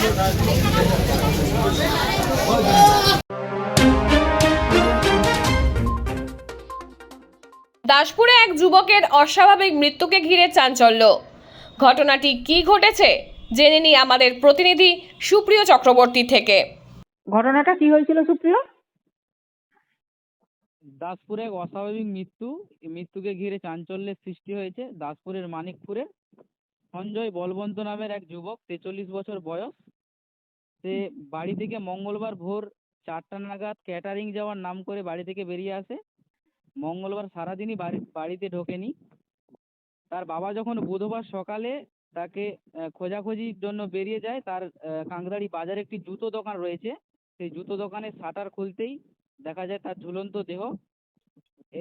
দাসপুরে এক যুবকের অস্বাভাবিক মৃত্যুকে ঘিরে চাঞ্চল্য। ঘটনাটি কি ঘটেছে জেনে নিই আমাদের প্রতিনিধি সুপ্রিয় চক্রবর্তী থেকে। ঘটনাটা কি হয়েছিল সুপ্রিয়? দাসপুরে এক অস্বাভাবিক মৃত্যু মৃত্যুকে ঘিরে চাঞ্চল্যের সৃষ্টি হয়েছে দাসপুরের মানিকপুরে। সঞ্জয় বলবন্ত নামের এক যুবক, তেচল্লিশ বছর বয়স। সে বাড়ি থেকে মঙ্গলবার ভোর চারটা নাগাদ ক্যাটারিং যাওয়ার নাম করে বাড়ি থেকে বেরিয়ে আসে। মঙ্গলবার সারাদিনই বাড়ি, বাড়িতে ঢোকেনি। তার বাবা যখন বুধবার সকালে তাকে খোঁজাখুঁজির জন্য বেরিয়ে যায়, তার কাংরাড়ি বাজারে একটি জুতো দোকান রয়েছে। সেই জুতো দোকানের শাটার খুলতেই দেখা যায় তার ঝুলন্ত দেহ।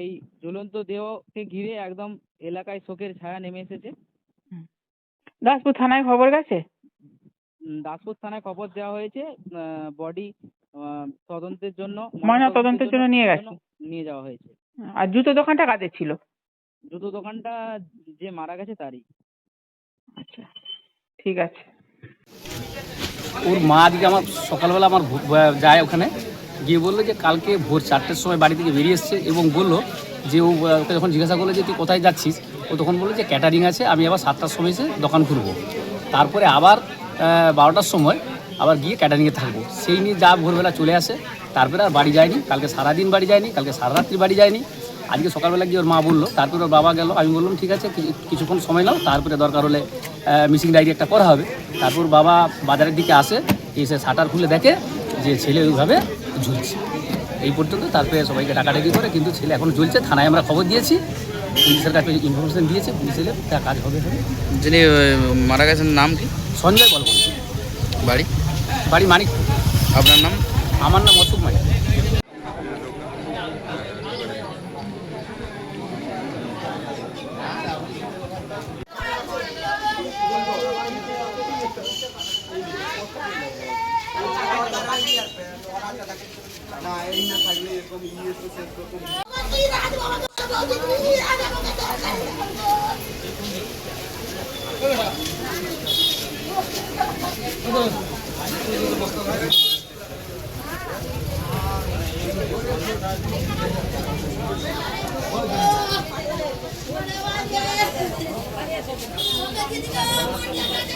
এই ঝুলন্ত দেহকে ঘিরে একদম এলাকায় শোকের ছায়া নেমে এসেছে। দাসপুর থানায় খবর গেছে? দাসপুর থানায় খবর দেওয়া হয়েছে বডি তদন্তের জন্য ময়না তদন্তের জন্য নিয়ে গেছে। নিয়ে যাওয়া হয়েছে। আর জুতো দোকানটা কাদের ছিল? জুতো দোকানটা যে মারা গেছে তারই। আচ্ছা ঠিক আছে। ওর মা আজকে আমার সকালবেলা আমার ভো- যায় ওখানে গিয়ে বলল যে কালকে ভোর চারটের সময় বাড়ি থেকে বেরিয়ে এসছে এবং বলল যে ও ওকে যখন জিজ্ঞাসা করল যে তুই কোথায় যাচ্ছিস ও তখন বলল যে ক্যাটারিং আছে, আমি আবার সাতটার সময় এসে দোকান খুলবো তারপরে আবার বারোটার সময় আবার গিয়ে ক্যাটারিংয়ে থাকব। সেই নিয়ে যা ভোরবেলা চলে আসে, তারপরে আর বাড়ি যায়নি, কালকে সারাদিন বাড়ি যায়নি, কালকে সারা রাত্রি বাড়ি যায়নি। আজকে সকালবেলা গিয়ে ওর মা বলল, তারপরে ওর বাবা গেল, আমি বললাম, ঠিক আছে কিছুক্ষণ সময় নাও, তারপরে দরকার হলে মিসিং ডায়েরি একটা করা হবে। তারপর বাবা বাজারের দিকে আসে, এসে শাটার খুলে দেখে যে ছেলে ওইভাবে ঝুলছে। এই পর্যন্ত। তারপরে সবাইকে ডাকাডাকি করে কিন্তু ছেলে এখন ঝুলছে থানায় আমরা খবর দিয়েছি। পুলিশের কাছে ইনফরমেশন দিয়েছে। পুলিশ এলে তার কাজ হবে যিনি মারা গেছেন নাম কি? সঞ্জয় বলব বাড়ি? বাড়ি মানিক আপনার নাম? আমার নাম অশোক মানিক। মনে দিবেন মুখে বলে তুই যাই